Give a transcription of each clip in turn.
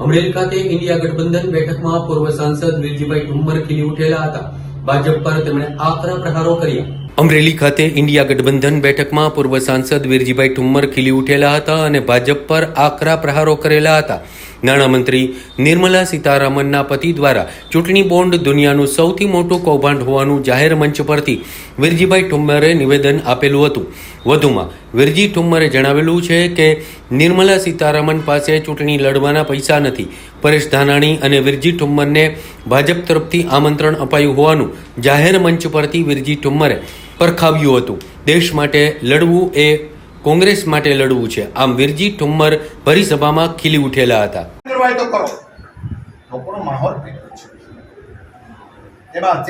અમરેલી ખાતે ઇન્ડિયા ગઠબંધન બેઠકમાં પૂર્વ સાંસદ વીરજીભાઈ ઠુમ્મર ખીલી ઉઠેલા હતા. ભાજપ પર તેમણે આકરા પ્રહારો કર્યા. અમરેલી ખાતે ઇન્ડિયા ગઠબંધન બેઠકમાં પૂર્વ સાંસદ વીરજીભાઈ ઠુમ્મર ખીલી ઉઠેલા હતા અને ભાજપ પર આકરા પ્રહારો કરેલા હતા. નાણામંત્રી નિર્મલા સીતારામનના પતિ દ્વારા ચૂંટણી બોન્ડ દુનિયાનું સૌથી મોટું કૌભાંડ હોવાનું જાહેર મંચ પરથી વીરજીભાઈ ઠુમ્મરે નિવેદન આપેલું હતું. વધુમાં વીરજી ઠુમ્મરે જણાવેલું છે કે નિર્મલા સીતારામન પાસે ચૂંટણી લડવાના પૈસા નથી. પરેશ ધાનાણી અને વિરજી ઠુમ્મરને ભાજપ તરફથી આમંત્રણ અપાયું હોવાનું જાહેર મંચ પરથી વીરજી ઠુમ્મરે પરખાવ્યું હતું. દેશ માટે લડવું એ કોંગ્રેસ માટે લડવું છે. આમ વીરજી ઠુમ્મર પરિસભામાં ખીલી ઉઠેલા હતા. માહોલ એમાં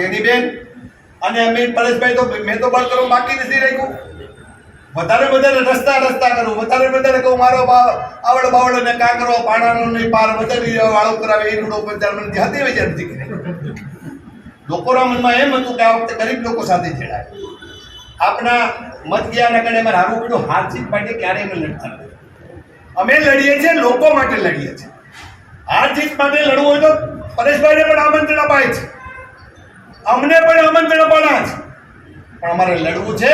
પરેશભાઈ તો મેં તો બળ બાકી નથી રાખ્યું. વધારે વધારે રસ્તા રસ્તા કરું વધારે વધારે કહું, મારો આવડ બાવડ ને કાંકરો પાણાનો નહીં, પાર વધારી વાળો કરાવે, એ રૂડો પંચાર મને હતી વિચાર નથી લોકોના મનમાં એમ હતું કે આ વખતે ગરીબ લોકો સાથે છેડાય. આપના મત ગયા ના કારણે અમારે હારવું પડ્યું. હાર જીત માટે ક્યારેય અમે લડતા. અમે લડીએ છીએ, લોકો માટે લડીએ છીએ. હાર જીત માટે લડવું હોય તો પરેશભાઈને પણ આમંત્રણ અપાય છે. અમને પણ આમંત્રણ અપાણા છે. પણ અમારે લડવું છે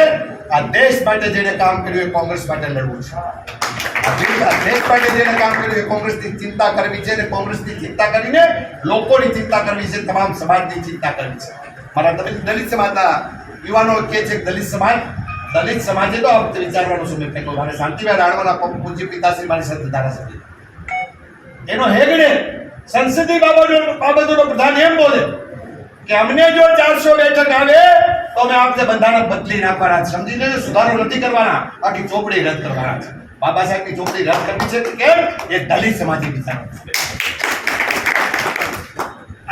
આ દેશ માટે જેને કામ કર્યું એ કોંગ્રેસ માટે લડવું છે. દેશ માટે જેને કામ કર્યું એ કોંગ્રેસની ચિંતા કરવી છે અને કોંગ્રેસની ચિંતા કરીને લોકોની ચિંતા કરવી છે, તમામ સમાજની ચિંતા કરવી છે. મારા દલિત દલિત સમાજના યુવાનો કહે છે દલિત સમાજ દલિત સમાજે તો વખતે વિચારવાનું શું મેં મારે શાંતિભાઈ રાણવાના પૂજ્ય પિતાશ્રી, મારી સાથે ધારાસભ્ય. એનો હેગડે સંસદીય બાબતો બાબતોનો પ્રધાન એમ બોલે કે અમને જો ચારસો બેઠક આવે તો અમે આપણે બંધારણ બદલી નાખવાના છે. સમજી લેજો સુધારો નથી કરવાના, આખી ચોપડી રદ કરવાના છે. બાબા સાહેબની ચોપડી રદ કરવી છે કેમ? એ દલિત સમાજની વિચારવાનું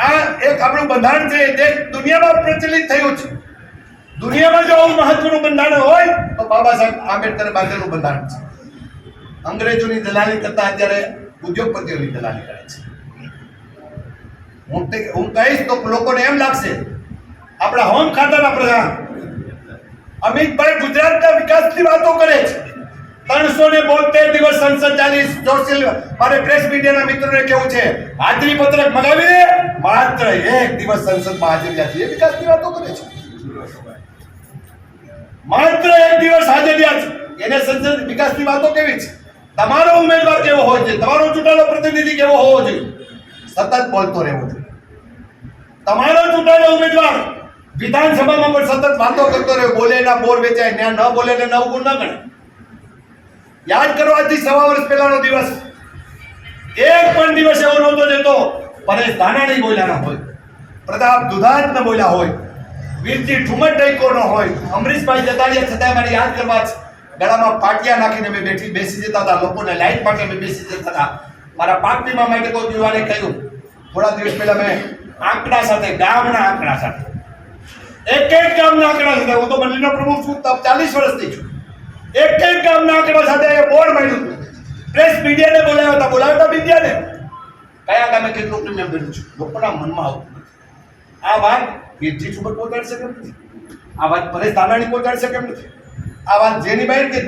આ એક આપણું બંધારણ છે તે દુનિયામાં પ્રચલિત થયું છે. દુનિયામાં જો આવું મહત્વનું બંધારણ હોય, તો બાબા સાહેબ આંબેડકર બાંધેલું બંધારણ છે. અંગ્રેજોની દલાલી કરતા અત્યારે ઉદ્યોગપતિઓની દલાલી કરે છે. હું હું કહીશ તો લોકોને એમ લાગશે. આપણા હોમ ખાતાના પ્રધાન અમિતભાઈ ગુજરાતના વિકાસની વાતો કરે છે. ત્રણસો ને બોતેર દિવસ સંસદ ચાલી સોશિયલ મારે પ્રેસ મીડિયાના મિત્રોને કેવું છે? હાજરી પત્રક મગાવીને માત્ર એક દિવસ સંસદમાં હાજરી આપી એ વિકાસની વાતો કરે છે. માત્ર એક દિવસ હાજરી છે એને સંસદ વિકાસની વાતો કેવી છે? તમારો ઉમેદવાર કેવો હોય છે તમારો ચૂંટાયેલો પ્રતિનિધિ કેવો હોવો જોઈએ? સતત બોલતો રહેવો જોઈએ. તમારો ચૂંટાયેલો ઉમેદવાર વિધાનસભામાં પણ સતત વાતો કરતો રહે બોલે ના, બોર વેચાય ત્યાં ન બોલે ને નવ ગુણ ન ગણે. યાદ કરો આજથી સવા વર્ષ પહેલાનો દિવસ. એક પણ દિવસ એવો નહોતો જતો, પરેશ ધાનાણી બોલ્યા ના હોય, પ્રતાપ દુધાત ન બોલ્યા હોય, વીરજી ઠુમટ ડૈકો ન હોય, અમરીશભાઈ જતાડિયા છતાં મારે યાદ કરવા ગળામાં પાટિયા નાખીને મેં બેઠી, બેસી જતા હતા, લોકોને લાઈટ માટે મેં બેસી જતા હતા. મારા પાકડીમાં માટે કોઈ યુવાને કહ્યું, થોડા દિવસ પહેલા મેં આંકડા સાથે, ગામના આંકડા સાથે એક એક ગામના આંકડા સાથે, હું તો મંડળીનો પ્રમુખ છું ચાલીસ વર્ષથી છું. એક એક ગામના આંકડા સાથે બોર્ડ માંડ્યું પ્રેસ મીડિયાને બોલાવ્યા હતા બોલાવ્યા હતા મીડિયાને. કયા ગામે કેટલું પ્રીમિયમ ભર્યું છે? લોકોના મનમાં આવતું નથી આ વાત વીરજી ઠુમર પહોંચાડી શકે નથી. આ વાત પરેશ ધાનાણી પહોંચાડી શકે એમ નથી. આ વાત જેની બહેન કે